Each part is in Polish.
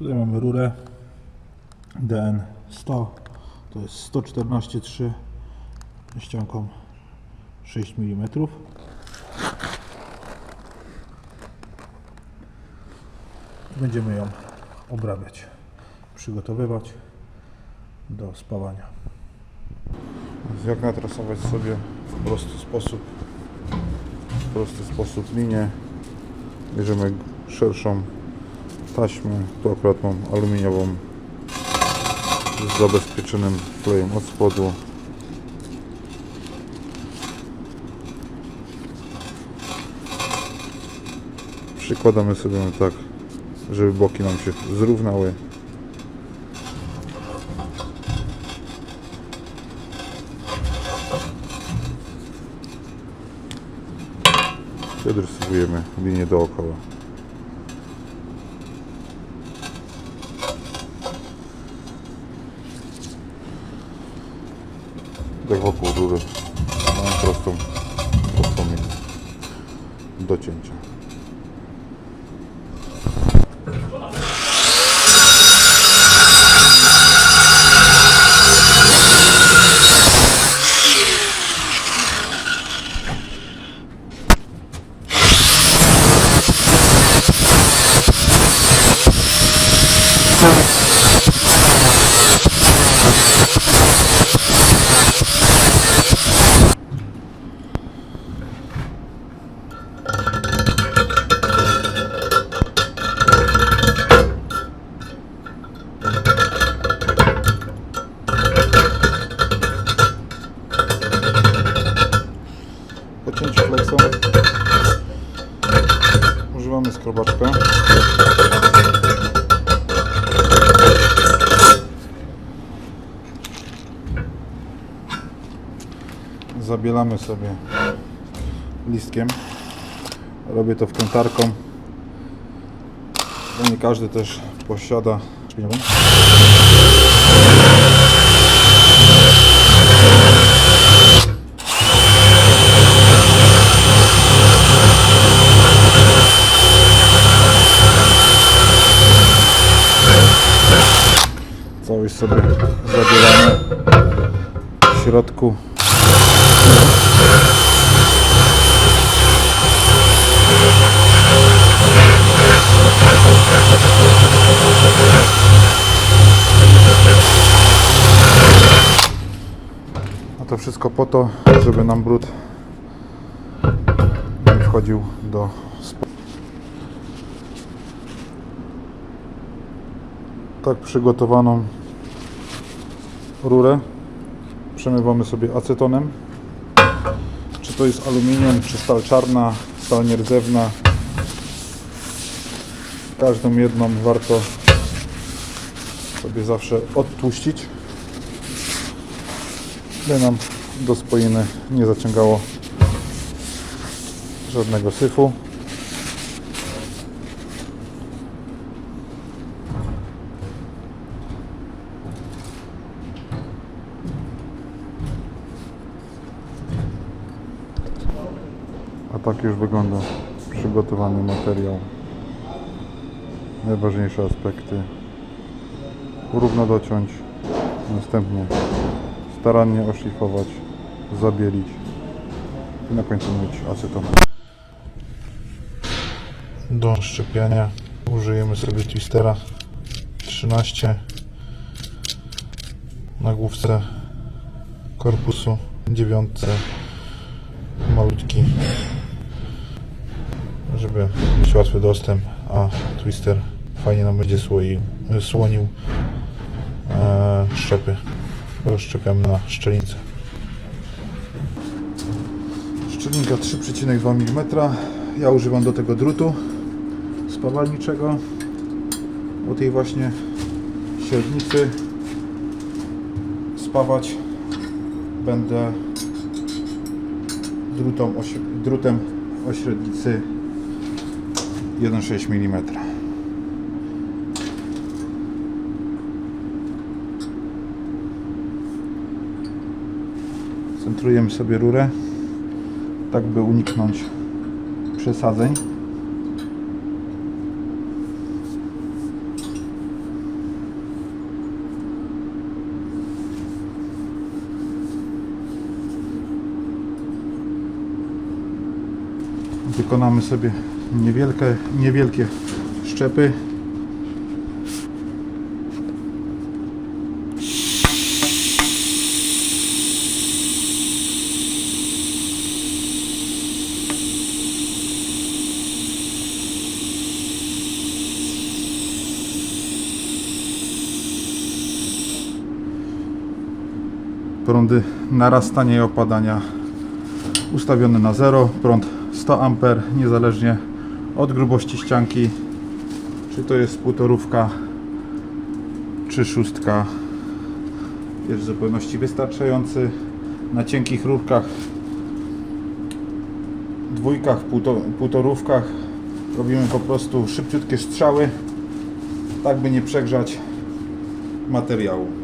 Tutaj mamy rurę DN 100, to jest 114,3 ścianką 6 mm. Będziemy ją obrabiać, przygotowywać do spawania. Jak natrasować sobie w prosty sposób, w prosty sposób linię. Bierzemy szerszą taśmę, tu akurat mam aluminiową z zabezpieczonym klejem od spodu. Przykładamy sobie tak, żeby boki nam się zrównały. I odrysowujemy linię dookoła. Tak wokół rury. Mamy prostą, prostą linię do skrobaczka. Zabielamy sobie listkiem. Robię to wkrętarką. Bo nie każdy też posiada Całość sobie zabieramy w środku. A to wszystko po to, żeby nam brud nie wchodził do tak przygotowaną rurę przemywamy sobie acetonem. Czy to jest aluminium, czy stal czarna, stal nierdzewna. Każdą jedną warto sobie zawsze odtłuścić, by nam do spoiny nie zaciągało żadnego syfu. A już wygląda przygotowany materiał. Najważniejsze aspekty. Równo dociąć, następnie starannie oszlifować, zabielić i na końcu mieć aceton. Do szczepiania użyjemy sobie twistera 13 na główce korpusu 9 malutki żeby mieć łatwy dostęp a twister fajnie nam będzie słonił e, szczepy. Rozszczepiamy na szczelince. Szczelinka 3,2 mm ja używam do tego drutu spawalniczego o tej właśnie średnicy spawać będę drutem o średnicy 1,6 mm. Centrujemy sobie rurę, tak by uniknąć przesadzeń. Wykonamy sobie niewielkie, niewielkie szczepy. Prądy narastania i opadania ustawione na 0, prąd 100 A niezależnie od grubości ścianki, czy to jest półtorówka, czy szóstka, jest w zupełności wystarczający. Na cienkich rurkach, dwójkach, półto, półtorówkach robimy po prostu szybciutkie strzały, tak by nie przegrzać materiału.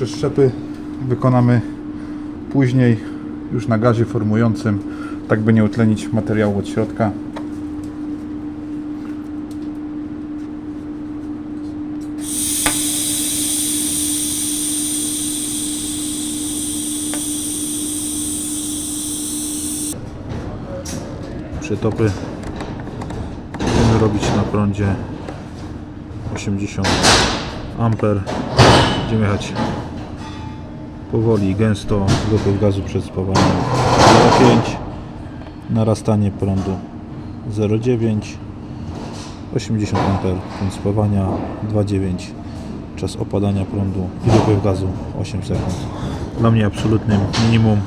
Większe szczepy wykonamy później już na gazie formującym, tak by nie utlenić materiału od środka. Przytopy będziemy robić na prądzie 80 amper Będziemy jechać powoli, gęsto, dopływ gazu przed spawaniem. 0,5 narastanie prądu. 0,9 80 A prąd spawania 2,9 czas opadania prądu i gazu 8 sekund. Dla mnie absolutnym minimum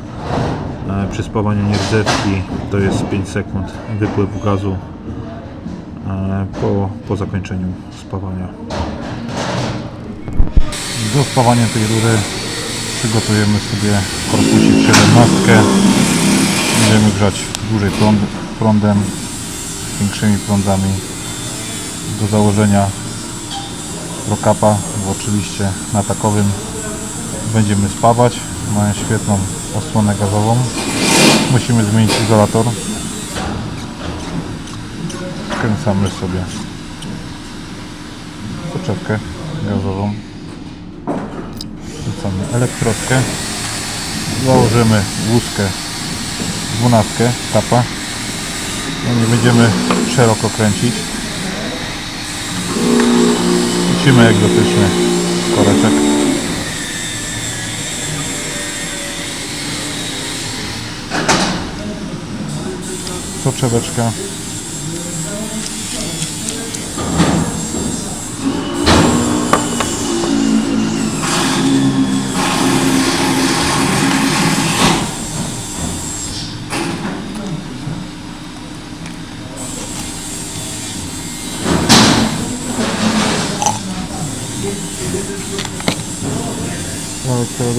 e, przy spawaniu nierdzewki to jest 5 sekund wypływu gazu e, po, po zakończeniu spawania. Do spawania tej rury przygotujemy sobie korpusik 17. Będziemy grzać dłużej prąd, prądem, większymi prądami do założenia prokapa, bo oczywiście na takowym będziemy spawać. Mają świetną osłonę gazową. Musimy zmienić izolator. Skręcamy sobie soczewkę gazową wrzucamy elektrotkę założymy łuskę 12 tapa. No nie będziemy szeroko kręcić. Wrzucimy egzotyczny koreczek. Soczeweczka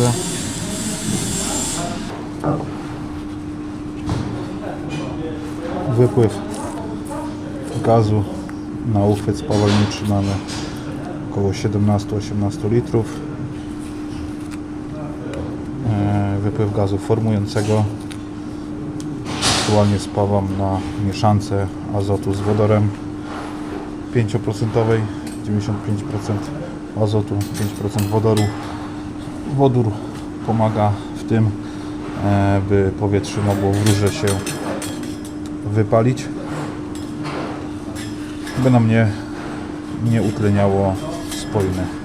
elektrodę wypływ gazu na uchwyt spawalniczy mamy około 17-18 litrów. E, wypływ gazu formującego aktualnie spawam na mieszance azotu z wodorem 5% 95% azotu 5% wodoru wodór pomaga w tym e, by powietrze mogło w rurze się wypalić. By nam nie, nie utleniało spojne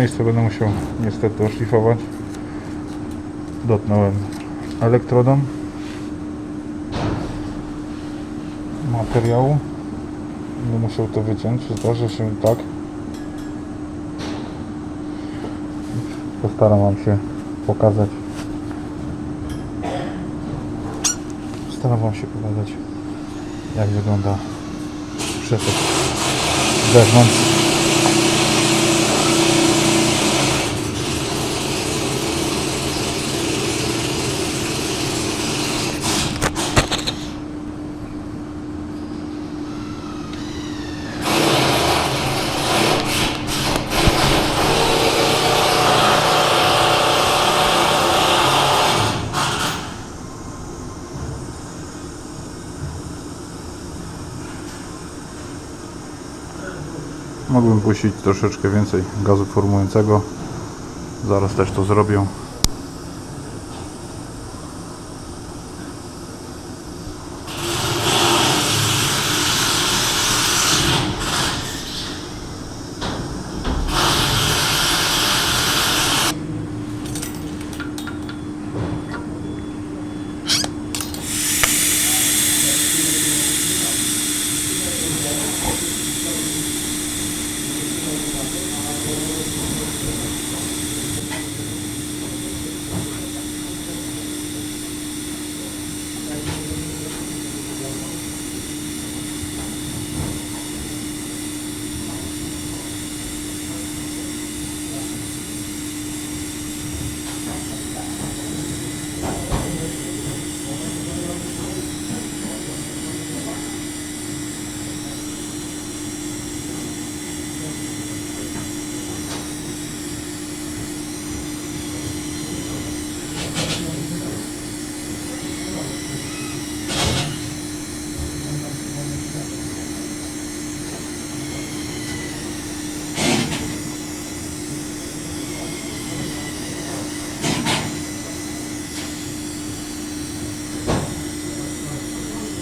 miejsce będę musiał niestety oszlifować. Dotknąłem elektrodą materiału. Będę musiał to wyciąć. Zdarzy się tak. Postaram Wam się pokazać. Staram Wam się pokazać, jak wygląda przesyp z Mógłbym puścić troszeczkę więcej gazu formującego. Zaraz też to zrobię.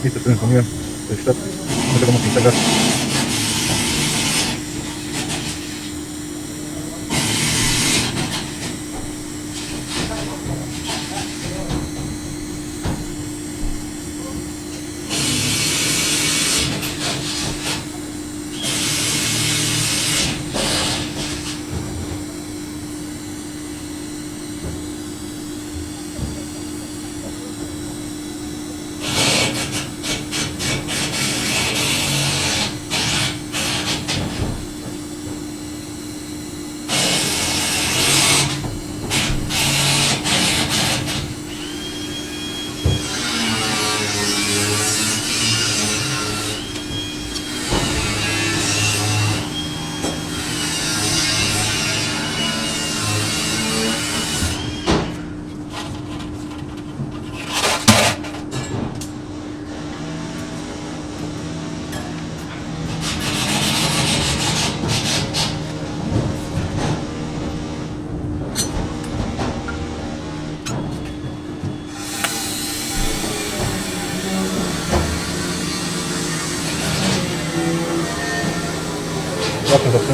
I to ten pomyłem, to jest ślad, dlatego mocno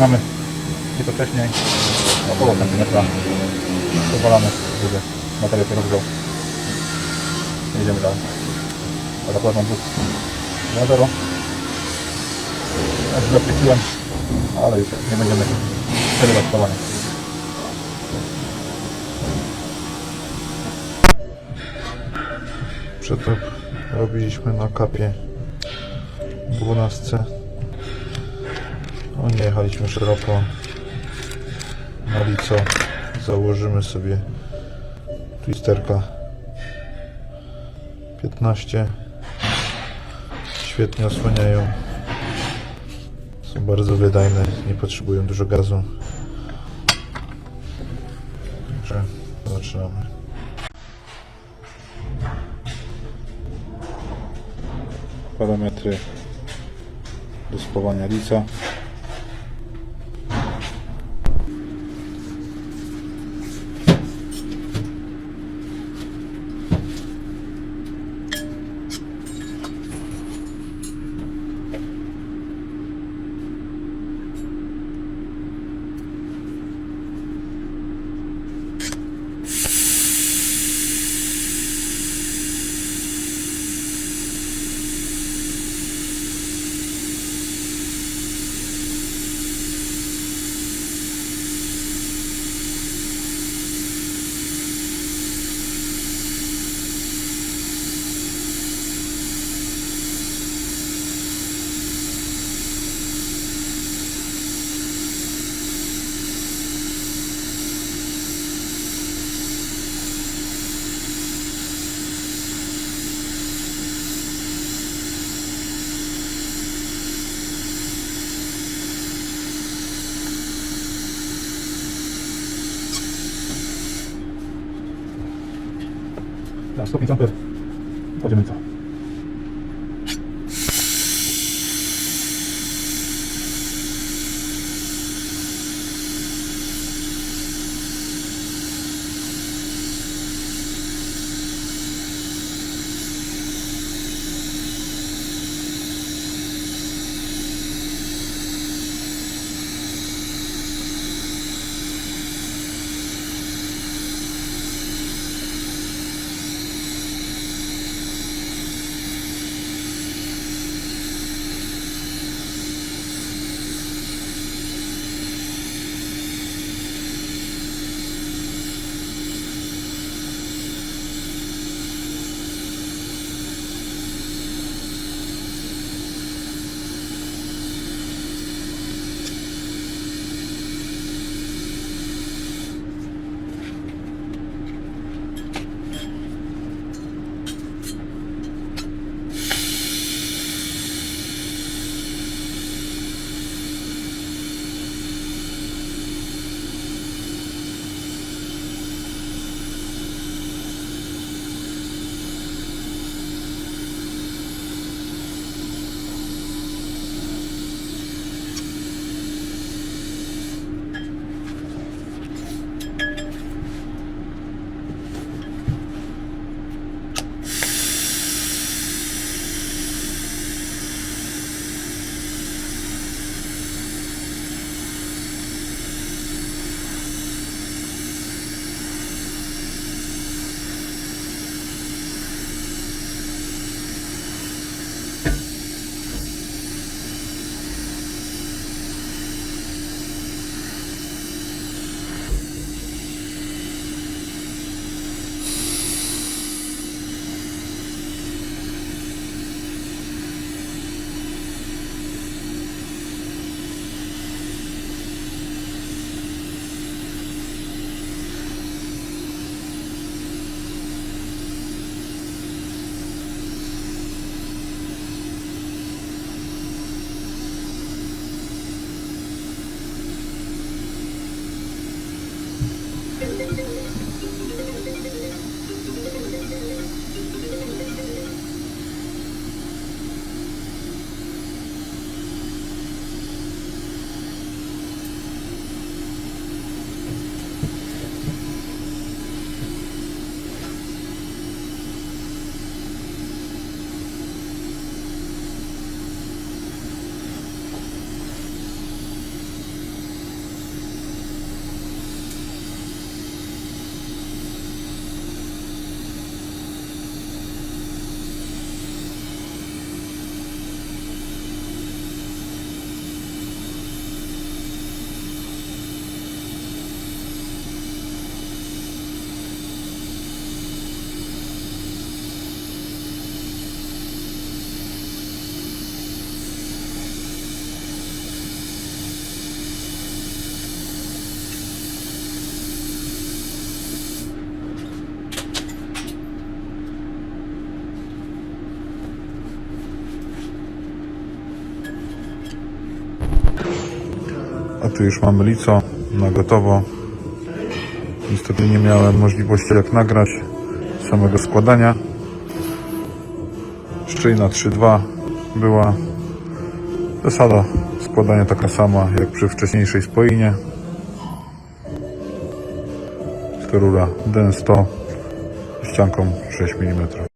zaczynamy nieco wcześniej, około centymetra. Pozwalamy, żeby materiał się rozgrzał. Jedziemy dalej. Akurat mam na zero. Ja źle wpuściłem, ale już nie będziemy przerywać spalania. Przetop robiliśmy na kapie 12. No nie jechaliśmy szeroko. Na lico założymy sobie twisterka 15. Świetnie osłaniają. Są bardzo wydajne, nie potrzebują dużo gazu. Także zaczynamy. Parametry do spawania lica. Tak, 105 amper. Kładziemy co? Tu już mamy lico na gotowo. Niestety nie miałem możliwości jak nagrać samego składania. Szczyjna 3.2 była zasada składania taka sama jak przy wcześniejszej spoinie. Sterura DN100 ścianką 6 mm.